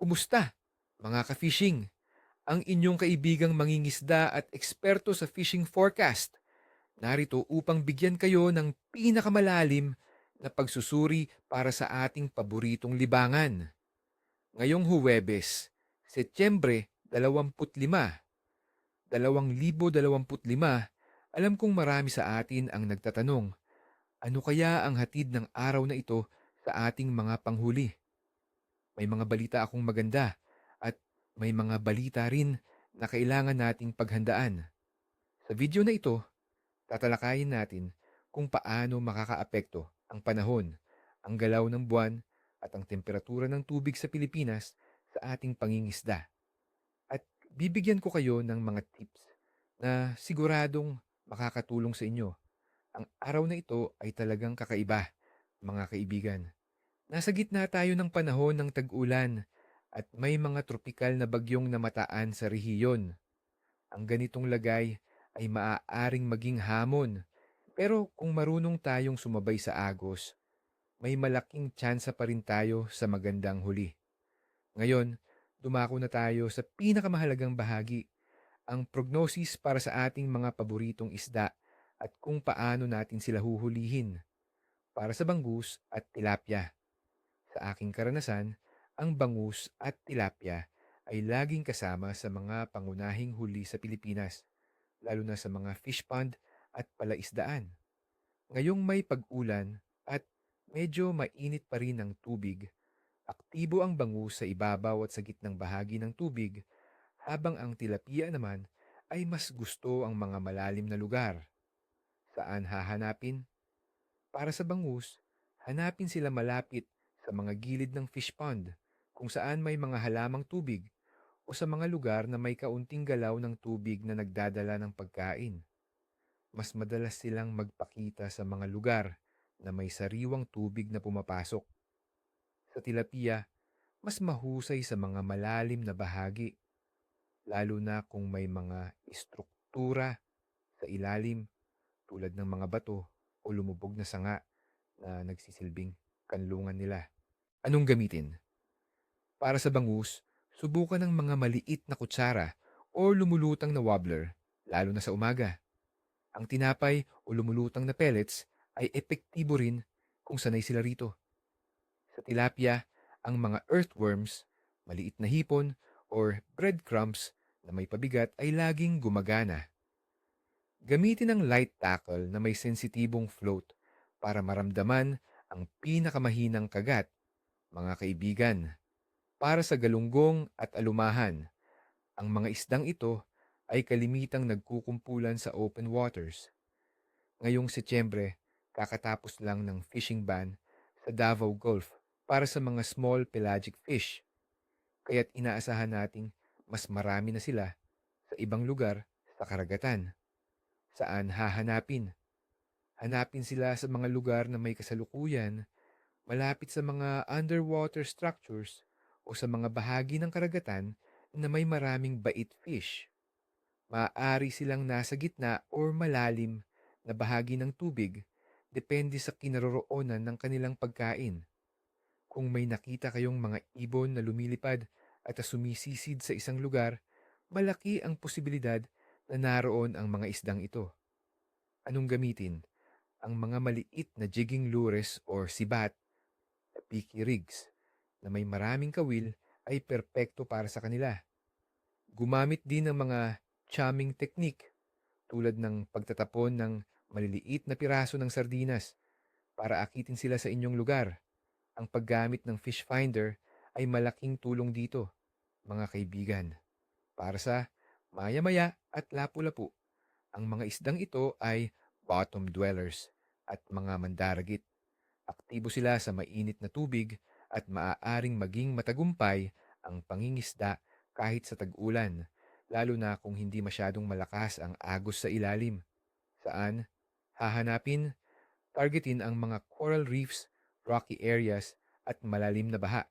Kumusta, mga ka-fishing? Ang inyong kaibigang mangingisda at eksperto sa fishing forecast. Narito upang bigyan kayo ng pinakamalalim na pagsusuri para sa ating paboritong libangan. Ngayong Huwebes, Setyembre 25, 2025, alam kong marami sa atin ang nagtatanong, ano kaya ang hatid ng araw na ito sa ating mga panghuli? May mga balita akong maganda at may mga balita rin na kailangan nating paghandaan. Sa video na ito, tatalakayin natin kung paano makakaapekto ang panahon, ang galaw ng buwan at ang temperatura ng tubig sa Pilipinas sa ating pangingisda. At bibigyan ko kayo ng mga tips na siguradong makakatulong sa inyo. Ang araw na ito ay talagang kakaiba, mga kaibigan. Nasa gitna tayo ng panahon ng tag-ulan at may mga tropikal na bagyong namataan sa rehiyon. Ang ganitong lagay ay maaaring maging hamon. Pero kung marunong tayong sumabay sa agos, may malaking tsansa pa rin tayo sa magandang huli. Ngayon, dumako na tayo sa pinakamahalagang bahagi, ang prognosis para sa ating mga paboritong isda at kung paano natin sila huhulihin. Para sa bangus at tilapia. Aking karanasan, ang bangus at tilapia ay laging kasama sa mga pangunahing huli sa Pilipinas, lalo na sa mga fish pond at palaisdaan. Ngayong may pag-ulan at medyo mainit pa rin ang tubig, aktibo ang bangus sa ibabaw at sa gitnang bahagi ng tubig, habang ang tilapia naman ay mas gusto ang mga malalim na lugar. Saan hahanapin? Para sa bangus, hanapin sila malapit sa mga gilid ng fish pond kung saan may mga halamang tubig o sa mga lugar na may kaunting galaw ng tubig na nagdadala ng pagkain. Mas madalas silang magpakita sa mga lugar na may sariwang tubig na pumapasok. Sa tilapia, mas mahusay sa mga malalim na bahagi, lalo na kung may mga istruktura sa ilalim tulad ng mga bato o lumubog na sanga na nagsisilbing kanlungan nila. Anong gamitin? Para sa bangus, subukan ng mga maliit na kutsara o lumulutang na wobbler, lalo na sa umaga. Ang tinapay o lumulutang na pellets ay epektibo rin kung sanay sila rito. Sa tilapia, ang mga earthworms, maliit na hipon, or breadcrumbs na may pabigat ay laging gumagana. Gamitin ang light tackle na may sensitibong float para maramdaman ang pinakamahinang kagat, mga kaibigan. Para sa galunggong at alumahan, ang mga isdang ito ay kalimitang nagkukumpulan sa open waters. Ngayong Setyembre, kakatapos lang ng fishing ban sa Davao Gulf para sa mga small pelagic fish. Kaya't inaasahan nating mas marami na sila sa ibang lugar sa karagatan. Saan hahanapin? Hanapin sila sa mga lugar na may kasalukuyan, malapit sa mga underwater structures o sa mga bahagi ng karagatan na may maraming bait fish. Maaari silang nasa gitna or malalim na bahagi ng tubig depende sa kinaroroonan ng kanilang pagkain. Kung may nakita kayong mga ibon na lumilipad at sumisisid sa isang lugar, malaki ang posibilidad na naroon ang mga isdang ito. Anong gamitin? Ang mga maliit na jigging lures or sibat, picky rigs, na may maraming kawil ay perpekto para sa kanila. Gumamit din ng mga chumming technique tulad ng pagtatapon ng maliliit na piraso ng sardinas para akitin sila sa inyong lugar. Ang paggamit ng fish finder ay malaking tulong dito, mga kaibigan. Para sa maya-maya at lapu-lapu, ang mga isdang ito ay bottom dwellers at mga mandaragit. Aktibo sila sa mainit na tubig at maaaring maging matagumpay ang pangingisda kahit sa tag-ulan, lalo na kung hindi masyadong malakas ang agos sa ilalim. Saan? Hahanapin, targetin ang mga coral reefs, rocky areas at malalim na baha.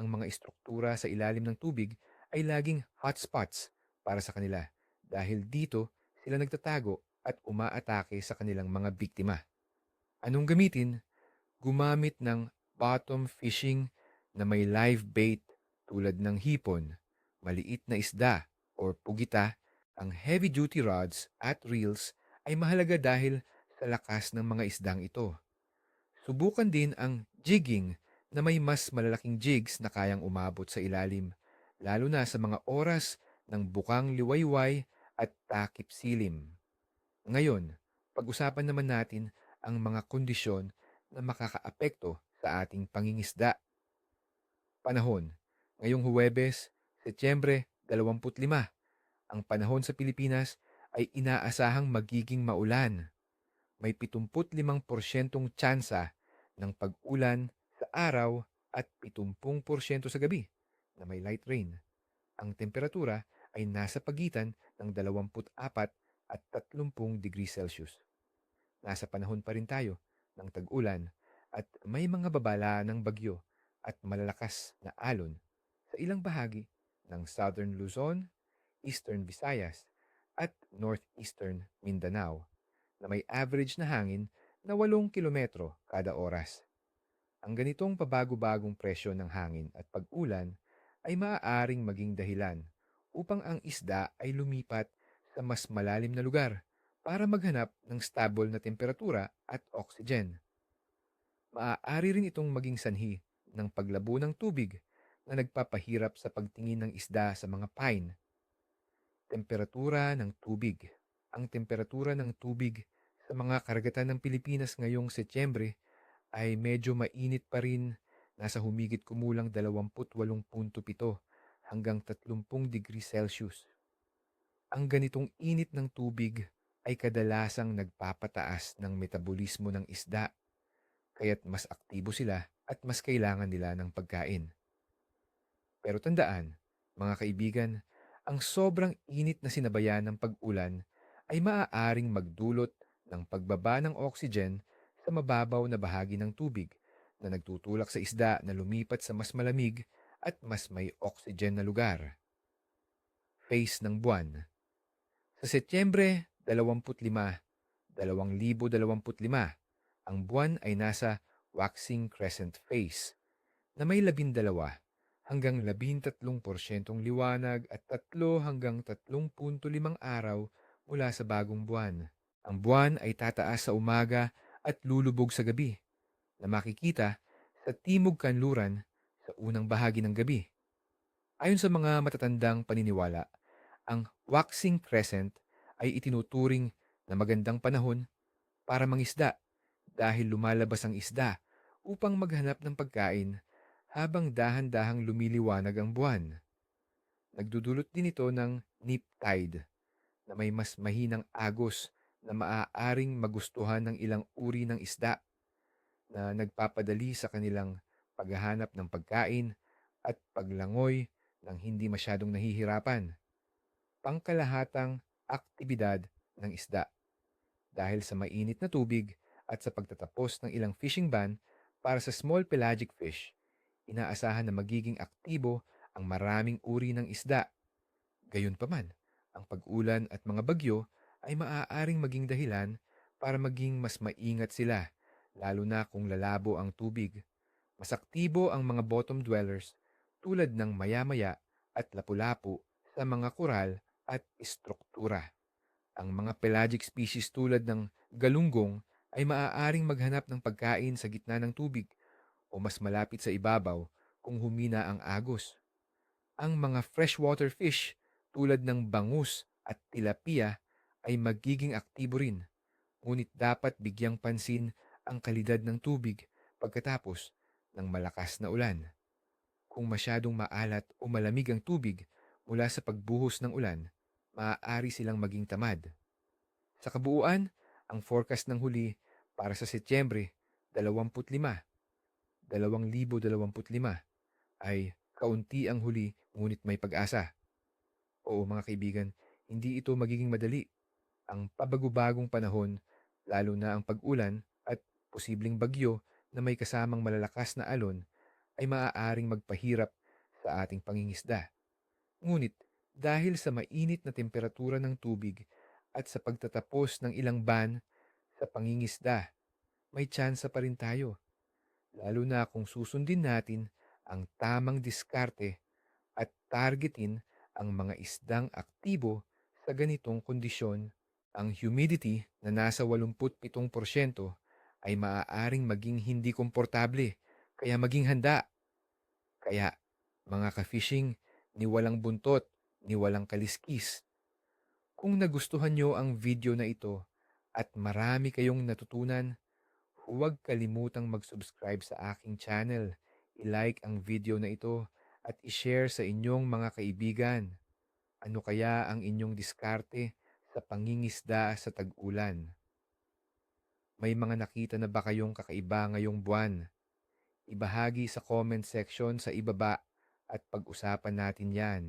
Ang mga istruktura sa ilalim ng tubig ay laging hotspots para sa kanila dahil dito sila nagtatago at umaatake sa kanilang mga biktima. Anong gamitin? Gumamit ng bottom fishing na may live bait tulad ng hipon, maliit na isda or pugita, ang heavy-duty rods at reels ay mahalaga dahil sa lakas ng mga isdang ito. Subukan din ang jigging na may mas malalaking jigs na kayang umabot sa ilalim, lalo na sa mga oras ng bukang liwayway at takip silim. Ngayon, pag-usapan naman natin ang mga kondisyon na makakaapekto sa ating pangingisda. Panahon. Ngayong Huwebes, Setyembre 25, ang panahon sa Pilipinas ay inaasahang magiging maulan. May 75% tsansa ng pag-ulan sa araw at 70% sa gabi na may light rain. Ang temperatura ay nasa pagitan ng 24 at 30 degrees Celsius. Nasa panahon pa rin tayo ng tag-ulan at may mga babala ng bagyo at malalakas na alon sa ilang bahagi ng Southern Luzon, Eastern Visayas at Northeastern Mindanao na may average na hangin na 8 kilometro kada oras. Ang ganitong pabago-bagong presyo ng hangin at pag-ulan ay maaaring maging dahilan upang ang isda ay lumipat sa mas malalim na lugar para maghanap ng stable na temperatura at oxygen. Maaari rin itong maging sanhi ng paglabo ng tubig na nagpapahirap sa pagtingin ng isda sa mga pine. Temperatura ng tubig. Ang temperatura ng tubig sa mga karagatan ng Pilipinas ngayong Setyembre ay medyo mainit pa rin, nasa humigit kumulang 28.7 hanggang 30 degrees Celsius. Ang ganitong init ng tubig ay kadalasang nagpapataas ng metabolismo ng isda, kaya't mas aktibo sila at mas kailangan nila ng pagkain. Pero tandaan, mga kaibigan, ang sobrang init na sinabayan ng pag-ulan ay maaaring magdulot ng pagbaba ng oxygen sa mababaw na bahagi ng tubig na nagtutulak sa isda na lumipat sa mas malamig at mas may oxygen na lugar. Face ng buwan. Sa Setyembre 25, 2025, ang buwan ay nasa waxing crescent phase na may 12 hanggang 13% liwanag at 3 hanggang 3.5 araw mula sa bagong buwan. Ang buwan ay tataas sa umaga at lulubog sa gabi na makikita sa timog kanluran sa unang bahagi ng gabi. Ayon sa mga matatandang paniniwala, ang waxing crescent ay itinuturing na magandang panahon para mangisda dahil lumalabas ang isda upang maghanap ng pagkain habang dahan-dahang lumiliwanag ang buwan. Nagdudulot din ito ng nip tide na may mas mahinang agos na maaaring magustuhan ng ilang uri ng isda na nagpapadali sa kanilang paghahanap ng pagkain at paglangoy ng hindi masyadong nahihirapan. Pangkalahatang aktibidad ng isda. Dahil sa mainit na tubig at sa pagtatapos ng ilang fishing ban para sa small pelagic fish, inaasahan na magiging aktibo ang maraming uri ng isda. Gayunpaman, ang pag-ulan at mga bagyo ay maaaring maging dahilan para maging mas maingat sila, lalo na kung lalabo ang tubig. Mas aktibo ang mga bottom dwellers tulad ng maya-maya at lapu-lapu sa mga koral at istruktura. Ang mga pelagic species tulad ng galunggong ay maaaring maghanap ng pagkain sa gitna ng tubig o mas malapit sa ibabaw kung humina ang agos. Ang mga freshwater fish tulad ng bangus at tilapia ay magiging aktibo rin, ngunit dapat bigyang pansin ang kalidad ng tubig pagkatapos ng malakas na ulan. Kung masyadong maalat o malamig ang tubig mula sa pagbuhos ng ulan, maaari silang maging tamad. Sa kabuuan, ang forecast ng huli para sa Setyembre 25, 2025 ay kaunti ang huli ngunit may pag-asa. Oo mga kaibigan, hindi ito magiging madali ang pabago-bagong panahon, lalo na ang pag-ulan at posibleng bagyo na may kasamang malalakas na alon ay maaaring magpahirap sa ating pangingisda. Ngunit dahil sa mainit na temperatura ng tubig at sa pagtatapos ng ilang ban sa pangingisda, may tsansa pa rin tayo. Lalo na kung susundin natin ang tamang diskarte at targetin ang mga isdang aktibo sa ganitong kondisyon. Ang humidity na nasa 87% ay maaaring maging hindi komportable, kaya maging handa. Kaya, mga ka-fishing, ni walang buntot, ni walang kaliskis. Kung nagustuhan nyo ang video na ito at marami kayong natutunan, huwag kalimutang mag-subscribe sa aking channel, i-like ang video na ito at i-share sa inyong mga kaibigan. Ano kaya ang inyong diskarte sa pangingisda sa tag-ulan? May mga nakita na ba kayong kakaiba ngayong buwan? Ibahagi sa comment section sa ibaba at pag-usapan natin yan.